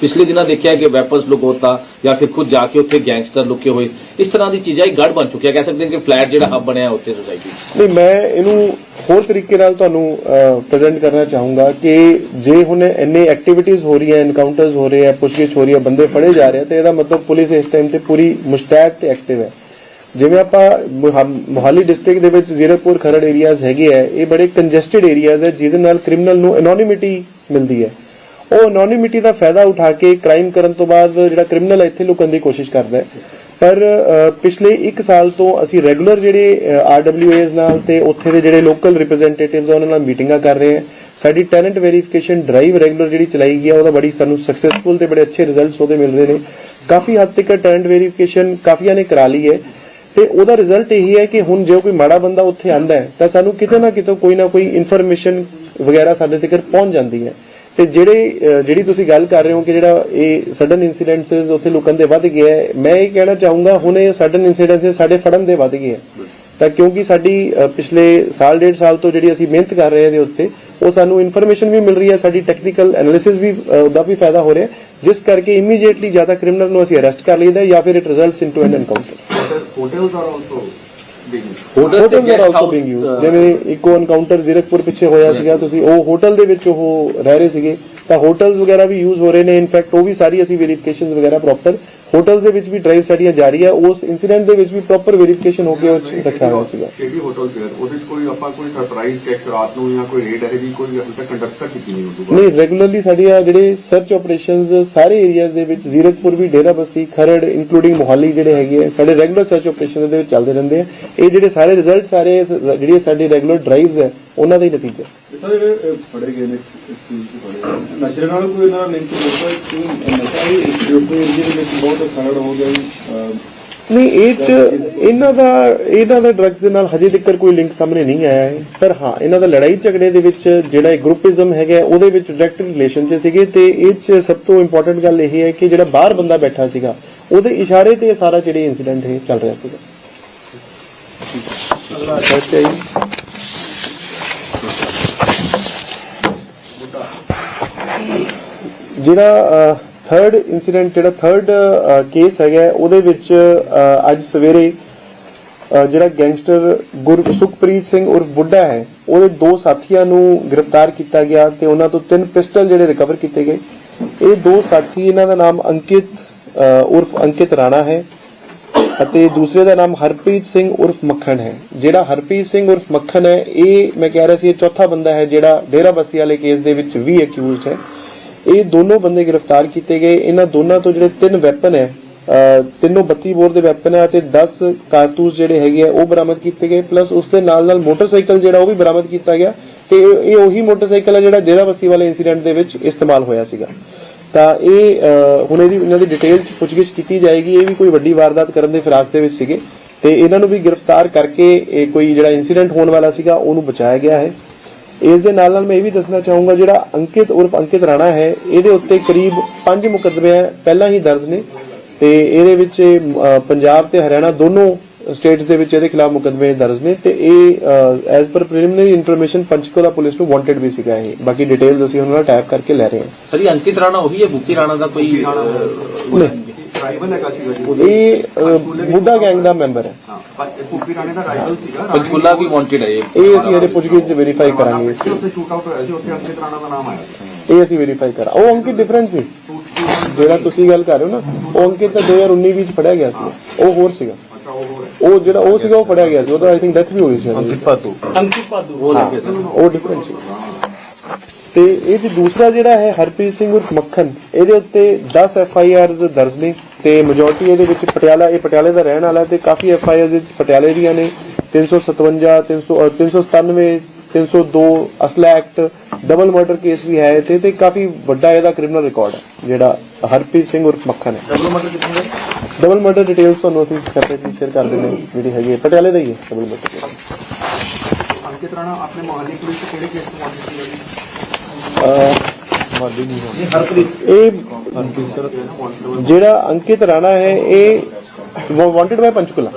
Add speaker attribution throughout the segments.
Speaker 1: ਪਿਛਲੇ ਦਿਨਾਂ ਦੇਖਿਆ ਕਿ ਵੈਪਨਸ ਲੁਕੋਤਾ ਜਾਂ ਫਿਰ ਖੁਦ ਜਾ ਕੇ ਉੱਥੇ ਗੈਂਗਸਟਰ ਲੁਕੇ ਹੋਏ। ਇਸ ਤਰ੍ਹਾਂ ਦੀ ਚੀਜ਼ਾਂ ਇੱਕ ਗੜ ਬਣ ਚੁੱਕਿਆ। ਕਹਿ ਸਕਦੇ ਹਾਂ ਕਿ ਫਲੈਟ ਜਿਹੜਾ ਹੱਬ ਬਣਿਆ ਉੱਥੇ ਸੋਸਾਇਟੀ
Speaker 2: ਨਹੀਂ, ਮੈਂ ਇਹਨੂੰ ਹੋਰ ਤਰੀਕੇ ਨਾਲ ਤੁਹਾਨੂੰ ਪ੍ਰੈਜ਼ੈਂਟ ਕਰਨਾ ਚਾਹੂੰਗਾ ਕਿ ਜੇ ਹੁਣ ਇੰਨੇ ਐਕਟੀਵਿਟੀਜ਼ ਹੋ ਰਹੀਆਂ ਐਨਕਾਊਂਟਰਸ ਹੋ ਰਹੇ ਆ, ਪੁੱਛਗਿੱਛ ਹੋ ਰਹੀ ਹੈ ਬੰਦੇ ਫੜੇ ਜਾ ਰਹੇ ਆ, ਤੇ ਇਹਦਾ ਮਤਲਬ ਪੁਲਿਸ ਇਸ ਟਾਈਮ ਤੇ ਪੂਰੀ ਮੁਸ਼ਤੈਦ ਤੇ ਐਕਟਿਵ ਹੈ। ਜਿਵੇਂ ਆਪਾਂ ਮੋਹਾਲੀ ਡਿਸਟ੍ਰਿਕਟ ਦੇ ਵਿੱਚ ਜ਼ੀਰਕਪੁਰ ਖਰੜ ਏਰੀਆਜ਼ ਹੈਗੇ ਆ, ਇਹ ਬੜੇ ਕੰਜੈਸਟਿਡ ਏਰੀਆਜ਼ ਹੈ ਜਿਹਦੇ ਨਾਲ ਕ੍ਰਿਮੀਨਲ ਨੂੰ ਐਨੋਨਿਮਿਟੀ ਮਿਲਦੀ ਹੈ। ਉਹ ਐਨੋਨਿਮਿਟੀ ਦਾ ਫਾਇਦਾ ਉਠਾ ਕੇ ਕ੍ਰਾਈਮ ਕਰਨ ਤੋਂ ਬਾਅਦ ਜਿਹੜਾ ਕ੍ਰਿਮੀਨਲ ਇੱਥੇ ਲੁਕਣ ਦੀ ਕੋਸ਼ਿਸ਼ ਕਰਦਾ ਹੈ। ਪਰ ਪਿਛਲੇ 1 ਸਾਲ ਤੋਂ ਅਸੀਂ ਰੈਗੂਲਰ ਜਿਹੜੇ ਆਰਡਬਲਯੂਏਜ਼ ਨਾਲ ਤੇ ਉੱਥੇ ਦੇ ਜਿਹੜੇ ਲੋਕਲ ਰਿਪਰੈਜ਼ੈਂਟੇਟਿਵਸ ਉਹਨਾਂ ਨਾਲ ਮੀਟਿੰਗਾਂ ਕਰ ਰਹੇ ਹਾਂ। ਸਾਡੀ ਟੈਲੈਂਟ ਵੈਰੀਫਿਕੇਸ਼ਨ ਡਰਾਈਵ ਰੈਗੂਲਰ ਜਿਹੜੀ ਚਲਾਈ ਗਈ ਹੈ ਉਹਦਾ ਬੜੀ ਸਾਨੂੰ ਸਕਸੈਸਫੁਲ ਤੇ ਬੜੇ ਅੱਛੇ ਰਿਜ਼ਲਟਸ ਉਹਦੇ ਮਿਲ ਰਹੇ ਨੇ। ਕਾਫੀ ਹੱਦ ਤੱਕ ਟੈਲੈਂਟ ਵੈਰੀਫਿਕੇਸ਼ਨ ਕਾਫੀਆਂ ਨੇ ਕਰਾ ਲਈ ਹੈ। ਤੇ ਉਹਦਾ ਰਿਜ਼ਲਟ ਇਹੀ ਹੈ ਕਿ ਹੁਣ ਜੇ ਕੋਈ ਮਾੜਾ ਬੰਦਾ ਉੱਥੇ ਆਂਦਾ ਹੈ, ਤਾਂ ਸਾਨੂੰ ਕਿਤੇ ਨਾ ਕਿਤੇ ਕੋਈ ਨਾ ਕੋਈ ਇਨਫੋਰਮੇਸ਼ਨ ਵਗੈਰਾ ਸਾਡੇ ਤੱਕ ਪਹੁੰਚ ਜਾਂਦੀ ਹੈ। ਤੇ ਜਿਹੜੇ ਜਿਹੜੀ ਤੁਸੀਂ ਗੱਲ ਕਰ ਰਹੇ ਹੋ ਕਿ ਜਿਹੜਾ ਇਹ ਸਡਨ ਇਨਸੀਡੈਂਟਸ ਉੱਥੇ ਲੋਕਾਂ ਦੇ ਵੱਧ ਗਏ ਹੈ ਮੈਂ ਇਹ ਕਹਿਣਾ ਚਾਹੂੰਗਾ ਹੁਣ ਇਹ ਸਡਨ ਇਨਸੀਡੈਂਟਸ ਸਾਡੇ ਫੜਨ ਦੇ ਵੱਧ ਗਏ ਹੈ। ਤਾਂ ਕਿਉਂਕਿ ਸਾਡੀ ਪਿਛਲੇ ਸਾਲ ਡੇਢ ਸਾਲ ਤੋਂ ਜਿਹੜੀ ਅਸੀਂ ਮਿਹਨਤ ਕਰ ਰਹੇ ਹਾਂ ਦੇ ਉੱਤੇ ਉਹ ਸਾਨੂੰ ਇਨਫੋਰਮੇਸ਼ਨ ਵੀ ਮਿਲ ਰਹੀ ਹੈ ਸਾਡੀ ਟੈਕਨੀਕਲ ਐਨਾਲਿਸਿਸ ਵੀ ਅਹ, ਦਾ ਵੀ ਫਾਇਦਾ ਹੋ ਰਿਹਾ ਜਿਸ ਕਰਕੇ ਇਮੀਡੀਏਟਲੀ ਜ਼ਿਆਦਾ ਕ੍ਰਿਮੀਨਲ ਨੂੰ ਅਸੀਂ ਅਰੈਸਟ ਕਰ ਲਈਦਾ ਜਾਂ ਫਿਰ it results into an encounter
Speaker 3: hotels are also being
Speaker 1: hotel ਤੇ
Speaker 2: ਹੋਟਲ ਦੇ ਆਲਸੋ ਬੀਇੰਗ ਯੂਜ਼ ਜਿਵੇਂ ਇੱਕੋ ਐਨਕਾਊਂਟਰ ਜ਼ੀਰਕਪੁਰ ਪਿੱਛੇ ਹੋਇਆ ਸੀਗਾ ਤੁਸੀਂ ਉਹ ਹੋਟਲ ਦੇ ਵਿੱਚ ਉਹ ਰਹਿ ਰਹੇ ਸੀਗੇ। ਤਾਂ ਹੋਟਲਸ ਵਗੈਰਾ ਵੀ ਯੂਜ਼ ਹੋ ਰਹੇ ਨੇ ਇਨਫੈਕਟ ਉਹ ਵੀ ਸਾਰੀ ਅਸੀਂ ਵੈਰੀਫਿਕੇਸ਼ਨਸ ਵਗੈਰਾ ਪ੍ਰੋਪਰ ਹੋਟਲਸ ਦੇ ਵਿੱਚ ਵੀ ਡਰਾਈਵ ਸਾਡੀਆਂ ਜਾਰੀ ਹੈ ਉਸ ਇਨਸੀਡੈਂਟ ਦੇ ਵਿੱਚ ਵੀ ਪ੍ਰੋਪਰ ਵੈਰੀਫਿਕੇਸ਼ਨ ਹੋ ਕੇ ਉਹ 'ਚ ਰੱਖਿਆ ਹੋਇਆ ਸੀਗਾ।
Speaker 3: ਕਿਹੜੀ ਹੋਟਲ ਫੇਅਰ ਉਹਦੇ 'ਚ ਕੋਈ ਆਪਾਂ ਕੋਈ ਸਰਪ੍ਰਾਈਜ਼ ਚੈੱਕ ਰਾਤ ਨੂੰ ਜਾਂ ਕੋਈ ਰੇਡ ਹੈ ਜੀ ਕੋਈ ਹਜੇ ਤੱਕ ਕੰਡਕਟ ਕੀਤੀ ਨਹੀਂ ਉਦੋਂ
Speaker 2: ਨਹੀਂ ਰੈਗੂਲਰਲੀ ਸਾਡੀਆਂ ਜਿਹੜੇ ਸਰਚ ਆਪਰੇਸ਼ਨਸ ਸਾਰੇ ਏਰੀਆਜ਼ ਦੇ ਵਿੱਚ ਜ਼ੀਰਕਪੁਰ ਵੀ ਡੇਰਾਬੱਸੀ ਖਰੜ ਇਨਕਲੂਡਿੰਗ ਮੋਹਾਲੀ ਜਿਹੜੇ ਹੈਗੇ ਆ ਸਾਡੇ ਰੈਗੂਲਰ ਸਰਚ ਆਪਰੇਸ਼ਨ ਦੇ ਵਿੱਚ ਚੱਲਦੇ ਰਹਿੰਦੇ ਆ। ਇਹ ਜਿਹੜੇ ਸਾਰੇ ਰਿਜ਼ਲਟ ਸਾਰੇ ਜਿਹੜੀਆਂ ਸਾਡੀ ਰੈਗੂਲਰ ਡਰਾਈਵਸ ਹੈ ਉਹਨਾਂ ਦਾ ਹੀ ਨਤੀਜਾ।
Speaker 4: ਇਹ ਸਾਰੇ ਜਿਹੜੇ ਅਹ, ਫੜੇ ਗਏ ਨੇ ਇਸ ਚੀਜ਼ ਤੋਂ ਫੜੇ ਗਏ ਨੇ। ਨਸ਼ੇ ਨਾਲ ਕੋਈ ਇਹਨਾਂ ਲਿੰਕ ਹੋਊਗਾ ਕਿ ਨਸ਼ਾ ਹੀ ਜੋਟੇ ਏਰੀਏ ਦੇ ਵਿੱਚ ਬਹੁਤ ਖਰੜ ਹੋ ਗਿਆ ਜੀ। ਅਹ,
Speaker 2: ਨਹੀਂ ਇਹ ਚ ਇਹਨਾਂ ਦਾ ਇਹਨਾਂ ਦਾ ਡਰੱਗਸ ਦੇ ਨਾਲ ਹਜੇ ਤੱਕ ਕੋਈ ਲਿੰਕ ਸਾਹਮਣੇ ਨਹੀਂ ਆਇਆ ਹੈ। ਪਰ ਹਾਂ ਇਹਨਾਂ ਦਾ ਲੜਾਈ ਝਗੜੇ ਦੇ ਵਿੱਚ ਜਿਹੜਾ ਇਹ ਗਰੁੱਪਿਜ਼ਮ ਹੈਗਾ ਉਹਦੇ ਵਿੱਚ ਡਾਇਰੈਕਟ ਰਿਲੇਸ਼ਨ ਚ ਸੀਗੇ ਤੇ ਇਹ ਚ ਸਭ ਤੋਂ ਇੰਪੋਰਟੈਂਟ ਗੱਲ ਇਹ ਹੈ ਕਿ ਜਿਹੜਾ ਬਾਹਰ ਬੰਦਾ ਬੈਠਾ ਸੀਗਾ ਉਹਦੇ ਇਸ਼ਾਰੇ ਤੇ ਇਹ ਸਾਰਾ ਜਿਹੜੇ ਇਨਸੀਡੈਂਟ ਇਹ ਚੱਲ ਰਿਹਾ ਸੀਗਾ। ਅਗਲਾ ਹੈ ਜਿਹੜਾ ਥਰਡ ਇਨਸੀਡੈਂਟ ਜਿਹੜਾ ਥਰਡ ਕੇਸ ਹੈਗਾ ਉਹਦੇ ਵਿੱਚ ਅੱਜ ਸਵੇਰੇ ਜਿਹੜਾ ਗੈਂਗਸਟਰ ਗੁਰ ਸੁਖਪ੍ਰੀਤ ਸਿੰਘ ਉਰਫ ਬੁੱਢਾ ਹੈ, ਉਹਦੇ ਦੋ ਸਾਥੀਆਂ ਨੂੰ ਗ੍ਰਿਫਤਾਰ ਕੀਤਾ ਗਿਆ ਤੇ ਉਹਨਾਂ ਤੋਂ ਤਿੰਨ ਪਿਸਟਲ ਜਿਹੜੇ ਰਿਕਵਰ ਕੀਤੇ ਗਏ। ਇਹ ਦੋ ਸਾਥੀ, ਇਹਨਾਂ ਦਾ ਨਾਮ ਅੰਕਿਤ ਉਰਫ ਅੰਕਿਤ ਰਾਣਾ ਹੈ ਅਤੇ ਦੂਸਰੇ ਦਾ ਨਾਮ ਹਰਪ੍ਰੀਤ ਸਿੰਘ ਉਰਫ ਮੱਖਣ ਹੈ। ਜਿਹੜਾ ਹਰਪ੍ਰੀਤ ਸਿੰਘ ਉਰਫ ਮੱਖਣ ਹੈ, ਇਹ ਮੈਂ ਕਹਿ ਰਿਹਾ ਸੀ, ਇਹ ਚੌਥਾ ਬੰਦਾ ਹੈ ਜਿਹੜਾ ਡੇਰਾਬੱਸੀ ਵਾਲੇ ਕੇਸ ਦੇ ਵਿੱਚ ਵੀ ਅਕਿਊਜ਼ਡ ਹੈ। ਇਹ ਦੋਨੋਂ ਬੰਦੇ ਗ੍ਰਿਫਤਾਰ ਕੀਤੇ ਗਏ। ਇਹਨਾਂ ਦੋਨਾਂ ਤੋਂ ਜਿਹੜੇ ਤਿੰਨ ਵੈਪਨ ਹੈ, ਅਹ, ਤਿੰਨੋਂ 32 ਬੋਰ ਦੇ ਵੈਪਨ ਹੈ ਤੇ 10 ਕਾਰਤੂਸ ਜਿਹੜੇ ਹੈਗੇ ਆ, ਉਹ ਬਰਾਮਦ ਕੀਤੇ ਗਏ। ਪਲੱਸ ਉਸ ਦੇ ਨਾਲ ਨਾਲ ਮੋਟਰਸਾਈਕਲ ਜਿਹੜਾ, ਉਹ ਵੀ ਬਰਾਮਦ ਕੀਤਾ ਗਿਆ। ਤੇ ਇਹ ਉਹੀ ਮੋਟਰਸਾਈਕਲ ਹੈ ਜਿਹੜਾ ਡੇਰਾਬੱਸੀ ਵਾਲੇ ਇਨਸੀਡੈਂਟ ਦੇ ਵਿੱਚ ਇਸਤੇਮਾਲ ਹੋਇਆ ਸੀਗਾ। ਤਾਂ ਇਹ ਹੁਣ ਇਹਦੀ, ਇਹਨਾਂ ਦੀ ਡਿਟੇਲ ਚ ਪੁੱਛਗਿੱਛ ਕੀਤੀ ਜਾਏਗੀ। ਇਹ ਵੀ ਕੋਈ ਵੱਡੀ ਵਾਰਦਾਤ ਕਰਨ ਦੇ ਫਿਰਾਕ ਦੇ ਵਿੱਚ ਸੀਗੇ। ਤੇ ਇਹਨਾਂ ਨੂੰ ਵੀ ਗ੍ਰਿਫਤਾਰ ਕਰਕੇ, ਇਹ ਕੋਈ ਜਿਹੜਾ ਇਨਸੀਡੈਂਟ ਹੋਣ ਵਾਲਾ ਸੀਗਾ, ਉਹਨੂੰ ਬਚਾਇਆ ਗਿਆ ਹੈ। ਇਸ ਦੇ ਨਾਲ ਨਾਲ ਮੈਂ ਇਹ ਵੀ ਦੱਸਣਾ ਚਾਹੂੰਗਾ ਜਿਹੜਾ ਅੰਕਿਤ ਉਰਫ ਅੰਕਿਤ ਰਾਣਾ ਹੈ ਇਹਦੇ ਉੱਤੇ ਕਰੀਬ 5 ਮੁਕੱਦਮੇ ਪਹਿਲਾਂ ਹੀ ਦਰਜ ਨੇ ਤੇ ਇਹਦੇ ਵਿੱਚ ਪੰਜਾਬ ਤੇ ਹਰਿਆਣਾ ਦੋਨੋਂ ਸਟੇਟਸ ਦੇ ਵਿੱਚ ਇਹਦੇ ਖਿਲਾਫ ਮੁਕੱਦਮੇ ਦਰਜ ਨੇ ਤੇ ਇਹ as per preliminary information Panchkula police ਨੂੰ ਵਾਂਟਡ ਵੀ ਸੀਗਾ ਇਹ। ਬਾਕੀ ਡਿਟੇਲਸ ਅਸੀਂ ਉਹਨਾਂ ਨਾਲ ਟੈਪ ਕਰਕੇ ਲੈ ਰਹੇ ਹਾਂ।
Speaker 1: ਸਰ ਇਹ ਅੰਕਿਤ ਰਾਣਾ ਉਹੀ ਹੈ ਬੁੱਕੀ ਰਾਣਾ ਦਾ ਕੋਈ
Speaker 3: ਰਾਈਵਲ ਹੈਗਾ ਸੀਗਾ ਜੀ।
Speaker 2: ਇਹ ਅਹ, ਬੁੱਢਾ ਗੈਂਗ ਦਾ ਮੈਂਬਰ ਹੈ।
Speaker 3: ਹਾਂ ਪਰ ਭੁੱਪੀ ਰਾਣੇ ਦਾ ਰਾਈਵਲ ਸੀਗਾ
Speaker 1: ਪੰਚਕੂਲਾ ਵੀ ਵਾਂਟਡ ਹੈ ਇਹ।
Speaker 2: ਇਹ ਅਸੀਂ ਇਹਦੇ ਪੁੱਛਗਿੱਛ ਵੈਰੀਫਾਈ ਕਰਾਂਗੇ। ਇਸ
Speaker 3: ਉੱਥੇ ਸ਼ੂਟ ਆਊਟ ਹੋਇਆ ਸੀ ਉੱਥੇ ਅੰਕਿਤ ਰਾਣਾ ਦਾ ਨਾਮ ਆਇਆ ਸੀ।
Speaker 2: ਇਹ ਅਸੀਂ ਵੈਰੀਫਾਈ ਕਰਾਂ ਉਹ ਅੰਕਿਤ ਡਿਫਰੈਂਟ ਸੀ। ਜਿਹੜਾ ਤੁਸੀਂ ਗੱਲ ਕਰ ਰਹੇ ਹੋ ਨਾ ਉਹ ਅੰਕਿਤ ਤਾਂ 2019 ਵਿੱਚ ਫੜਿਆ ਗਿਆ ਸੀ। ਉਹ ਹੋਰ ਸੀਗਾ।
Speaker 3: ਅੱਛਾ ਉਹ ਹੋਰ
Speaker 2: ਉਹ ਜਿਹੜਾ ਉਹ ਸੀਗਾ ਉਹ ਫੜਿਆ ਗਿਆ ਸੀ। ਉਹਦਾ ਆਈ ਥਿੰਕ ਡੈਥ ਵੀ ਹੋਈ ਸੀ। ਅੰਕਿਤ
Speaker 1: ਪਾਤੂ ਅੰਕਿਤ ਪਾਤੂ ਉਹ ਲੱਗੇ ਸਰ
Speaker 2: ਉਹ ਡਿਫਰੈਂਟ ਸੀ। ਤੇ ਇਹ ਚ ਦੂਸਰਾ ਜਿਹੜਾ ਹੈ ਹਰਪ੍ਰੀਤ ਸਿੰਘ ਉਰਫ ਮੱਖਣ ਇਹਦੇ ਉੱਤੇ 10 ਐਫ ਆਈ ਆਰਸ ਦਰਜ ਨੇ। ਤੇ ਮੈਜੋਰਟੀ ਇਹਦੇ ਵਿੱਚ ਪਟਿਆਲਾ ਇਹ ਪਟਿਆਲੇ ਦਾ ਰਹਿਣ ਵਾਲਾ ਤੇ ਕਾਫੀ ਐਫ ਆਈ ਆਰਸ ਪਟਿਆਲੇ ਦੀਆਂ ਨੇ 357 300 ਅ, 397 302 ਅਸਲਾ ਐਕਟ ਡਬਲ ਮਰਡਰ ਕੇਸ ਵੀ ਹੈ ਇੱਥੇ ਤੇ ਕਾਫੀ ਵੱਡਾ ਇਹਦਾ ਕ੍ਰਿਮੀਨਲ ਰਿਕਾਰਡ ਹੈ ਜਿਹੜਾ ਹਰਪ੍ਰੀਤ ਸਿੰਘ ਉਰਫ ਮੱਖਣ ਹੈ।
Speaker 1: ਡਬਲ ਮਟਰ ਕਿੰਨੇ
Speaker 2: ਡਬਲ ਮਰਡਰ ਡਿਟੇਲਸ ਤੁਹਾਨੂੰ ਅਸੀਂ ਸੈਪਰੇਟਲੀ ਸ਼ੇਅਰ ਕਰ ਦਿੰਦੇ ਜਿਹੜੀ ਹੈਗੀ ਹੈ ਪਟਿਆਲੇ ਦਾ ਹੀ ਹੈ ਡਬਲ ਮਰਡਰ
Speaker 3: ਅੰਕਿਤ ਰਾਣਾ ਆਪਣੇ ਮੋਹਾਲੀ ਪੁਲਿਸ ਤੋਂ ਕਿਹੜੇ ਕੇਸ ਤੋਂ ਸੀਗਾ ਜੀ
Speaker 1: ਇਹ
Speaker 2: ਜਿਹੜਾ ਅੰਕਿਤ ਰਾਣਾ ਹੈ ਇਹ ਵਾਂਟਡ ਬਾਈ ਪੰਚਕੁਲਾ।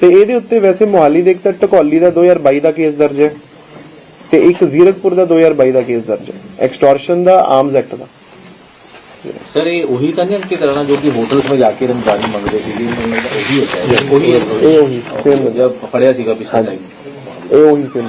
Speaker 2: ਤੇ ਇਹਦੇ ਉੱਤੇ ਵੈਸੇ ਮੋਹਾਲੀ ਦੇ ਇੱਕ ਤਾਂ ਟਕੌਲੀ ਦਾ 2022 ਦਾ ਕੇਸ ਦਰਜ ਹੈ ਤੇ ਇੱਕ ਜ਼ੀਰਕਪੁਰ ਦਾ 2022 ਦਾ ਕੇਸ ਦਰਜ ਹੈ। ਐਕਸਟੋਰਸ਼ਨ ਦਾ ਆਰਮਸ ਐਕਟ ਦਾ।
Speaker 1: ਸਰ ਇਹ ਉਹੀ ਤਾਂ ਨਹੀਂ ਅੰਕਿਤ ਰਾਣਾ ਜੋ ਕਿ ਹੋਟਲ ਵਿੱਚ ਜਾ ਕੇ ਰਮਜ਼ਾਨੀ ਮੰਗਦੇ
Speaker 2: ਸੀਗੇ ਉਹੀ ਹੈ
Speaker 1: ਇਹ ਉਹੀ ਸੇਮ ਜਦ
Speaker 2: ਫੜਿਆ ਸੀਗਾ
Speaker 1: ਪਿਛਲੇ
Speaker 2: ਇਹ ਉਹੀ ਸੇਮ।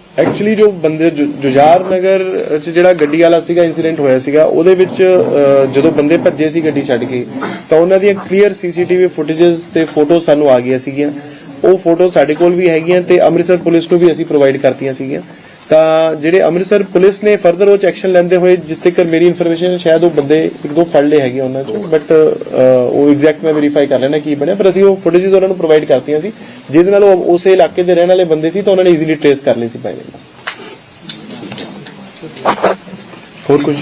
Speaker 2: ਐਕਚੁਅਲੀ ਜੋ ਬੰਦੇ ਜੁਝਾਰ ਨਗਰ ਚ ਜਿਹੜਾ ਗੱਡੀ ਵਾਲਾ ਸੀਗਾ ਇਨਸੀਡੈਂਟ ਹੋਇਆ ਸੀਗਾ, ਉਹਦੇ ਵਿੱਚ ਜਦੋਂ ਬੰਦੇ ਭੱਜੇ ਸੀ ਗੱਡੀ ਛੱਡ ਕੇ, ਤਾਂ ਉਹਨਾਂ ਦੀਆਂ ਕਲੀਅਰ ਸੀਸੀਟੀਵੀ ਫੁਟੇजेस ਤੇ ਫੋਟੋ ਸਾਨੂੰ ਆ ਗਈਆਂ ਸੀਗੀਆਂ। ਉਹ ਫੋਟੋ ਸਾਡੇ ਕੋਲ ਵੀ ਹੈਗੀਆਂ ਤੇ ਅੰਮ੍ਰਿਤਸਰ ਪੁਲਿਸ ਨੂੰ ਵੀ ਅਸੀਂ ਪ੍ਰੋਵਾਈਡ ਕਰਤੀਆਂ ਸੀਗੀਆਂ। ਤਾਂ ਜਿਹੜੇ ਅੰਮ੍ਰਿਤਸਰ ਪੁਲਿਸ ਨੇ ਫਰਦਰ ਉਹ ਚ ਐਕਸ਼ਨ ਲੈਂਦੇ ਹੋਏ, ਜਿੱਥੇ ਤੱਕ ਮੇਰੀ ਇਨਫੋਰਮੇਸ਼ਨ ਸ਼ਾਇਦ ਉਹ ਬੰਦੇ ਇੱਕ ਦੋ ਫੜ ਲਏ ਹੈਗੇ ਉਹਨਾਂ ਚੋਂ ਬਟ ਉਹ ਐਗਜ਼ੈਕਟ ਮੈਂ ਵੈਰੀਫਾਈ ਕਰ ਲੈਣਾ ਕੀ ਬਣਿਆ, ਪਰ ਅਸੀਂ ਉਹ ਫੁਟੇजेस ਉਹਨਾਂ ਨੂੰ ਪ੍ਰੋਵਾਈਡ ਕਰਤੀਆਂ ਸੀ, ਜਿਹਦੇ ਨਾਲ ਉਹ ਉਸੇ ਇਲਾਕੇ ਦੇ ਰਹਿਣ ਵਾਲੇ ਬੰਦੇ ਸੀ, ਤਾਂ ਉਹਨਾਂ ਨੇ ਈਜ਼ੀਲੀ ਟ੍ਰੇਸ ਕਰ ਲਈ ਸੀ ਬਾਈ ਹੋਰ ਕੁਝ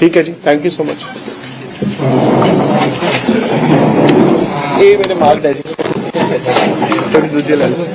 Speaker 2: ਠੀਕ ਹੈ ਜੀ ਥੈਂਕ ਯੂ ਸੋ ਮਚ ਇਹ ਮੇਰੇ ਮਾਲ ਹੈ ਜੀ। ਥੋੜੀ ਦੂਜੇ ਲੈ ਲਓ।